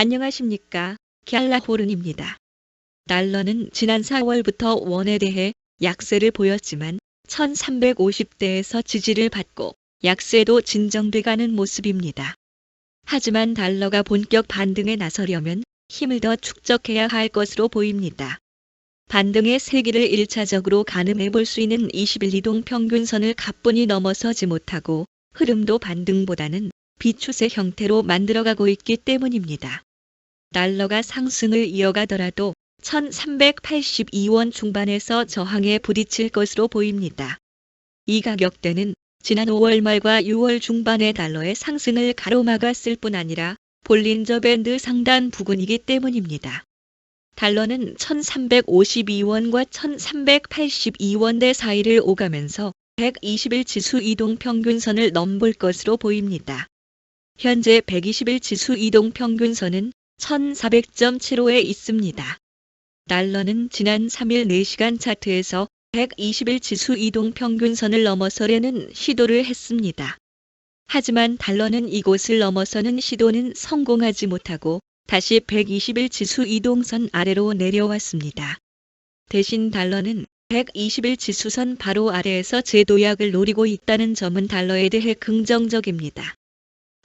안녕하십니까. 갤라호른입니다. 달러는 지난 4월부터 원에 대해 약세를 보였지만 1350대에서 지지를 받고 약세도 진정돼가는 모습입니다. 하지만 달러가 본격 반등에 나서려면 힘을 더 축적해야 할 것으로 보입니다. 반등의 세기를 1차적으로 가늠해 볼 수 있는 21 이동 평균선을 가뿐히 넘어서지 못하고 흐름도 반등보다는 비추세 형태로 만들어가고 있기 때문입니다. 달러가 상승을 이어가더라도 1382원 중반에서 저항에 부딪힐 것으로 보입니다. 이 가격대는 지난 5월 말과 6월 중반의 달러의 상승을 가로막았을 뿐 아니라 볼린저 밴드 상단 부근이기 때문입니다. 달러는 1352원과 1382원대 사이를 오가면서 120일 지수 이동 평균선을 넘볼 것으로 보입니다. 현재 120일 지수 이동 평균선은 1400.75에 있습니다. 달러는 지난 3일 4시간 차트에서 120일 지수 이동 평균선을 넘어서려는 시도를 했습니다. 하지만 달러는 이곳을 넘어서는 시도는 성공하지 못하고 다시 120일 지수 이동선 아래로 내려왔습니다. 대신 달러는 120일 지수선 바로 아래에서 재도약을 노리고 있다는 점은 달러에 대해 긍정적입니다.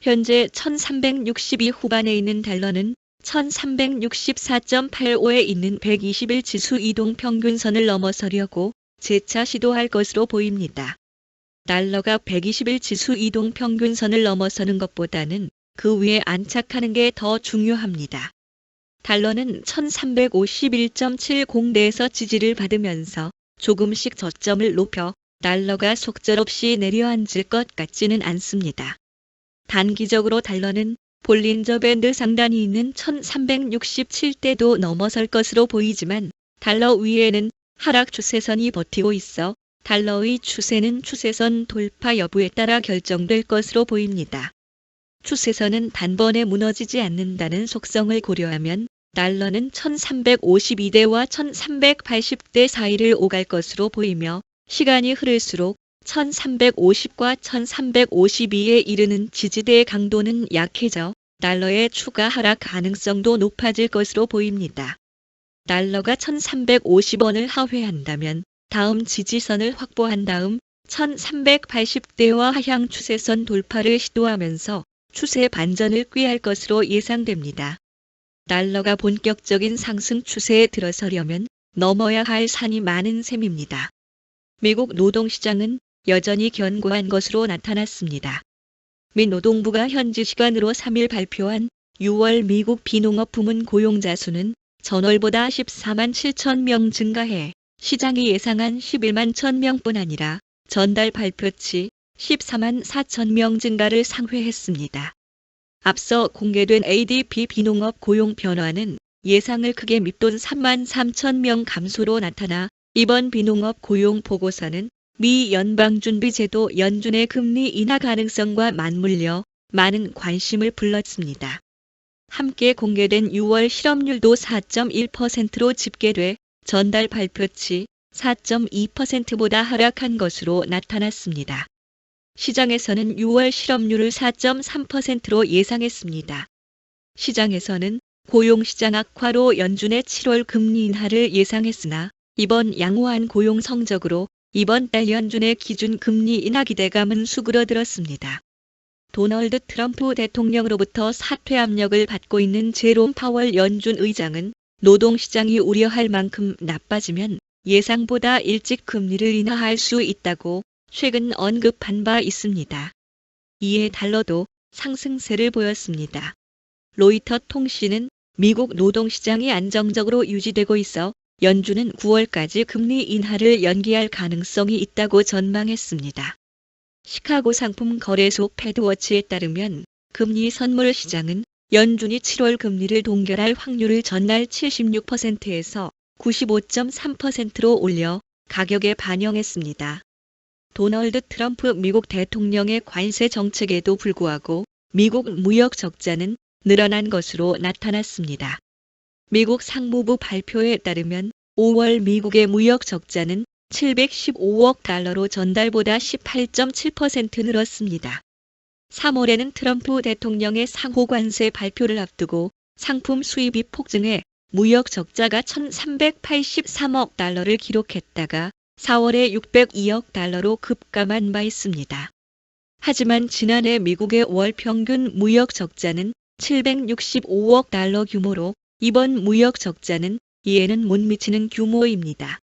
현재 1362 후반에 있는 달러는 1364.85에 있는 120일 지수 이동 평균선을 넘어서려고 재차 시도할 것으로 보입니다. 달러가 120일 지수 이동 평균선을 넘어서는 것보다는 그 위에 안착하는 게 더 중요합니다. 달러는 1351.70대에서 지지를 받으면서 조금씩 저점을 높여 달러가 속절없이 내려앉을 것 같지는 않습니다. 단기적으로 달러는 볼린저 밴드 상단이 있는 1367대도 넘어설 것으로 보이지만 달러 위에는 하락 추세선이 버티고 있어 달러의 추세는 추세선 돌파 여부에 따라 결정될 것으로 보입니다. 추세선은 단번에 무너지지 않는다는 속성을 고려하면 달러는 1352대와 1380대 사이를 오갈 것으로 보이며 시간이 흐를수록 1350과 1352에 이르는 지지대의 강도는 약해져 달러의 추가 하락 가능성도 높아질 것으로 보입니다. 달러가 1350원을 하회한다면 다음 지지선을 확보한 다음 1380대와 하향 추세선 돌파를 시도하면서 추세 반전을 꾀할 것으로 예상됩니다. 달러가 본격적인 상승 추세에 들어서려면 넘어야 할 산이 많은 셈입니다. 미국 노동시장은 여전히 견고한 것으로 나타났습니다. 미 노동부가 현지 시간으로 3일 발표한 6월 미국 비농업 부문 고용자 수는 전월보다 14만 7천 명 증가해 시장이 예상한 11만 1천 명뿐 아니라 전달 발표치 14만 4천 명 증가를 상회했습니다. 앞서 공개된 ADP 비농업 고용 변화는 예상을 크게 밑돈 3만 3천 명 감소로 나타나 이번 비농업 고용 보고서는 미 연방준비제도 연준의 금리 인하 가능성과 맞물려 많은 관심을 불렀습니다. 함께 공개된 6월 실업률도 4.1%로 집계돼 전달 발표치 4.2%보다 하락한 것으로 나타났습니다. 시장에서는 6월 실업률을 4.3%로 예상했습니다. 시장에서는 고용시장 악화로 연준의 7월 금리 인하를 예상했으나 이번 양호한 고용 성적으로 이번 달 연준의 기준 금리 인하 기대감은 수그러들었습니다. 도널드 트럼프 대통령으로부터 사퇴 압력을 받고 있는 제롬 파월 연준 의장은 노동시장이 우려할 만큼 나빠지면 예상보다 일찍 금리를 인하할 수 있다고 최근 언급한 바 있습니다. 이에 달러도 상승세를 보였습니다. 로이터 통신은 미국 노동시장이 안정적으로 유지되고 있어 연준은 9월까지 금리 인하를 연기할 가능성이 있다고 전망했습니다. 시카고 상품 거래소 패드워치에 따르면 금리 선물 시장은 연준이 7월 금리를 동결할 확률을 전날 76%에서 95.3%로 올려 가격에 반영했습니다. 도널드 트럼프 미국 대통령의 관세 정책에도 불구하고 미국 무역 적자는 늘어난 것으로 나타났습니다. 미국 상무부 발표에 따르면 5월 미국의 무역 적자는 715억 달러로 전달보다 18.7% 늘었습니다. 3월에는 트럼프 대통령의 상호 관세 발표를 앞두고 상품 수입이 폭증해 무역 적자가 1383억 달러를 기록했다가 4월에 602억 달러로 급감한 바 있습니다. 하지만 지난해 미국의 월 평균 무역 적자는 765억 달러 규모로 이번 무역 적자는 이에는 못 미치는 규모입니다.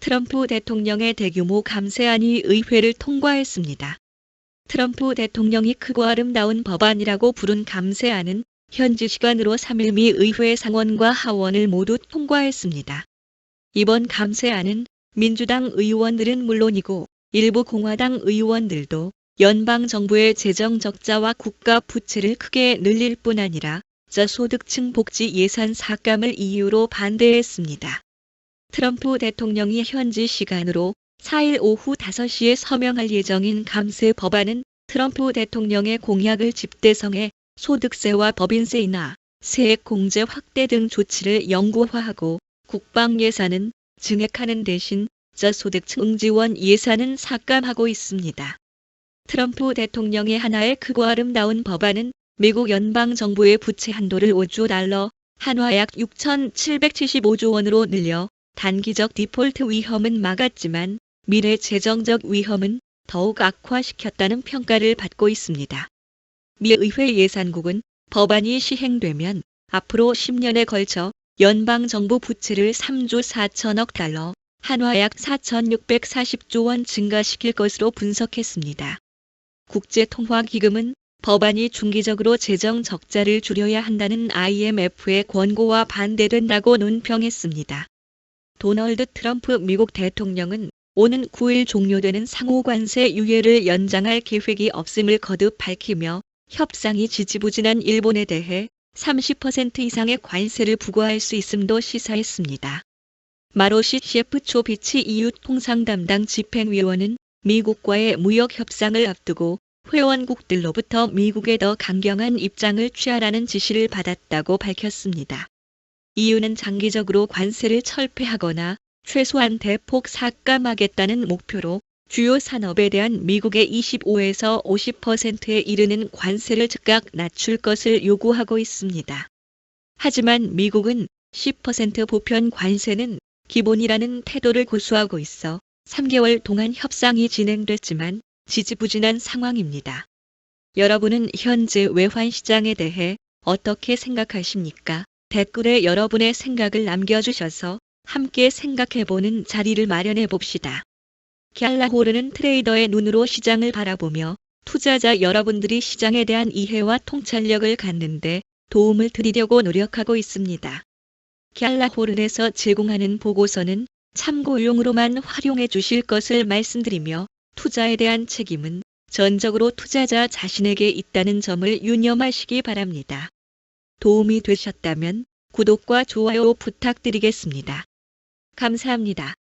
트럼프 대통령의 대규모 감세안이 의회를 통과했습니다. 트럼프 대통령이 크고 아름다운 법안이라고 부른 감세안은 현지 시간으로 3일 미 의회 상원과 하원을 모두 통과했습니다. 이번 감세안은 민주당 의원들은 물론이고 일부 공화당 의원들도 연방 정부의 재정 적자와 국가 부채를 크게 늘릴 뿐 아니라 저소득층 복지 예산 삭감을 이유로 반대했습니다. 트럼프 대통령이 현지 시간으로 4일 오후 5시에 서명할 예정인 감세 법안은 트럼프 대통령의 공약을 집대성해 소득세와 법인세 인하, 세액 공제 확대 등 조치를 영구화하고 국방 예산은 증액하는 대신 저소득층 응지원 예산은 삭감하고 있습니다. 트럼프 대통령의 하나의 크고 아름다운 법안은 미국 연방 정부의 부채 한도를 5조 달러, 한화 약 6,775조 원으로 늘려 단기적 디폴트 위험은 막았지만 미래 재정적 위험은 더욱 악화시켰다는 평가를 받고 있습니다. 미 의회 예산국은 법안이 시행되면 앞으로 10년에 걸쳐 연방 정부 부채를 3조 4천억 달러, 한화 약 4,640조 원 증가시킬 것으로 분석했습니다. 국제통화기금은 법안이 중기적으로 재정 적자를 줄여야 한다는 IMF의 권고와 반대된다고 논평했습니다. 도널드 트럼프 미국 대통령은 오는 9일 종료되는 상호관세 유예를 연장할 계획이 없음을 거듭 밝히며 협상이 지지부진한 일본에 대해 30% 이상의 관세를 부과할 수 있음도 시사했습니다. 마로시 셰프초비치 EU 통상 담당 집행위원은 미국과의 무역 협상을 앞두고 회원국들로부터 미국에 더 강경한 입장을 취하라는 지시를 받았다고 밝혔습니다. EU는 장기적으로 관세를 철폐하거나 최소한 대폭 삭감하겠다는 목표로 주요 산업에 대한 미국의 25에서 50%에 이르는 관세를 즉각 낮출 것을 요구하고 있습니다. 하지만 미국은 10% 보편 관세는 기본이라는 태도를 고수하고 있어 3개월 동안 협상이 진행됐지만 지지부진한 상황입니다. 여러분은 현재 외환 시장에 대해 어떻게 생각하십니까? 댓글에 여러분의 생각을 남겨주셔서 함께 생각해보는 자리를 마련해 봅시다. 갤라호르는 트레이더의 눈으로 시장을 바라보며 투자자 여러분들이 시장에 대한 이해와 통찰력을 갖는데 도움을 드리려고 노력하고 있습니다. 갤라호른에서 제공하는 보고서는 참고용으로만 활용해 주실 것을 말씀드리며 투자에 대한 책임은 전적으로 투자자 자신에게 있다는 점을 유념하시기 바랍니다. 도움이 되셨다면 구독과 좋아요 부탁드리겠습니다. 감사합니다.